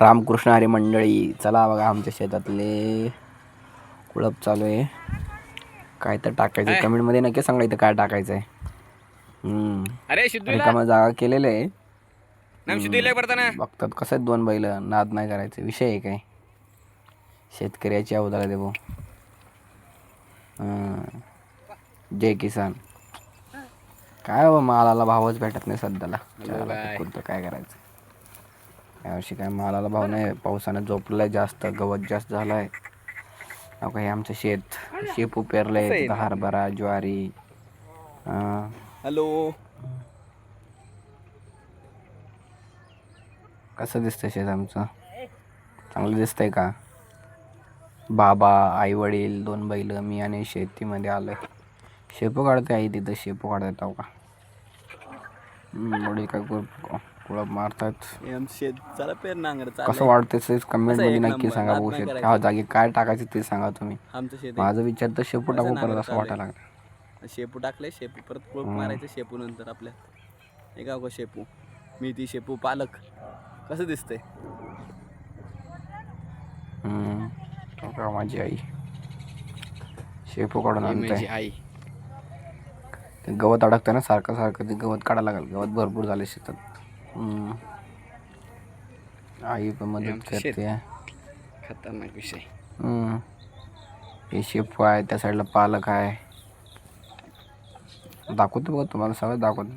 रामकृष्ण हरी मंडळी चला बघा आमच्या शेतातले कुळप चालू आहे. काय तर टाकायचं कमेंटमध्ये नक्की सांगा इथं काय टाकायचं आहे हम्म. अरे सिद्धूला रिकामा जागा केलेलं आहे. बघतात कसं आहेत दोन बैल. नाद नाही करायचं. विषय आहे काय? शेतकऱ्याची अवधारा देवो हं. जय किसान. काय बाबा मालाला भावच भेटत नाही सध्याला. काय करायचं. यावर्षी काय मालाला भाव नाही. पावसानं झोपलाय जास्त गवत जास्त झालाय. अहो हे आमचं शेत शेपू पेरलंय हरभरा ज्वारी हं. हॅलो. कसं दिसतं शेत आमचं? चांगलं दिसतंय का? बाबा आई वडील दोन बैल मी आणि शेतीमध्ये आलोय. शेपू काढते आई तिथं शेपू काढत आहो का? वडील काय कुळप मारतात शेत चला पेर नांगर कसं वाटतं कमेंटमध्ये नक्की सांगा भाऊ शेत. ह्या जागी काय टाकायचं ते सांगा तुम्ही. आमचं शेत माझं विचार तर शेपू टाकू परत असं वाटायला लागलं. शेपू टाकले शेपू परत कोळप मारायचं शेपू नंतर आपल्या. हे का शेपू? मेथी शेपू पालक. कसं दिसतंय? हम्म. हो का माझी आई? शेपू काढून आणताय. आई. ते गवत अडकतं ना सारखं सारखं ते गवत काढायला लागेल. गवत भरपूर झाले शेतात. आई पण मदत. करते खतरनाक विषय. हे शेपू आहे त्या साईडला पालक आहे दाखवतो बघा तुम्हाला सगळं दाखवतो?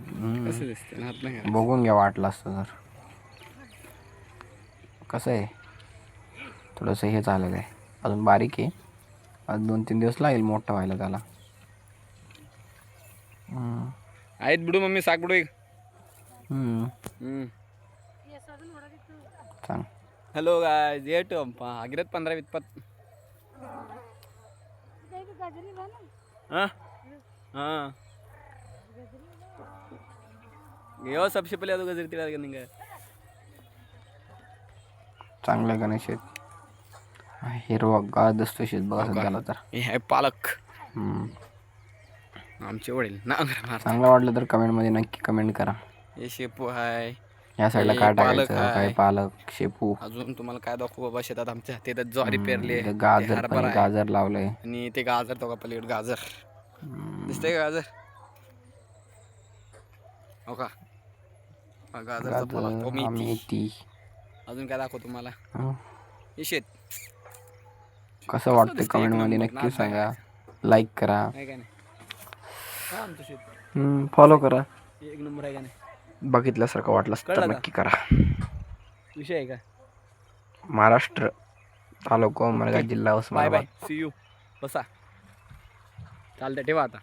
बघून घ्या वाटलं असतं तर कसं आहे थोडंसं हे झालेलं आहे अजून बारीक आहे अजून दोन तीन दिवस लागेल मोठं व्हायला त्याला. आहेत बुडू मम्मी साग बुडू एक. सांग हॅलो गाय येट आगिरत पंधरा वितपत हाँ. हाँ. यो सबसे पहले तो गजर तिला करने का चांगलं गणेश शेत. हिरवा गाळ दिसतो शेत बघा सध्याला तर. हे आहे पालक. हम्म. आमचे वडील. ना मार चांगलं वाटलं तर कमेंटमध्ये नक्की कमेंट करा. हे शेपू आहे या साईडला हे काय पालक टाकायचं काय आहे. पालक शेपू. अजून तुम्हाला काय दाखवू बाबा शेतात आमच्या ते तर ज्वारी पेरले. गाजर पण आहे, गाजर लावलंय. आणि ते गाजर तो का पलीकडे गाजर. दिसतंय का गाजर? हो का? हा, गाजरचा फळ असतो, गाजर मेथी. मेथी अजून काय दाखवू तुम्हाला? हं. हे शेत. कसं वाटतं दिसतंय एक कमेंटमध्ये नंबर, नक्की नाद नाही सांगा लाईक करा. आहे का नाही? हा आमचं शेत? फॉलो करा. एक नंबर आहे का नाही? बघितल्यासारखं वाटलं तर कळलं का? नक्की करा. विषय आहे का? महाराष्ट्र तालुका उमरगा जिल्हा बाय उस्मानाबाद. बाय सी यू बसा. चालतं ठेवा आता.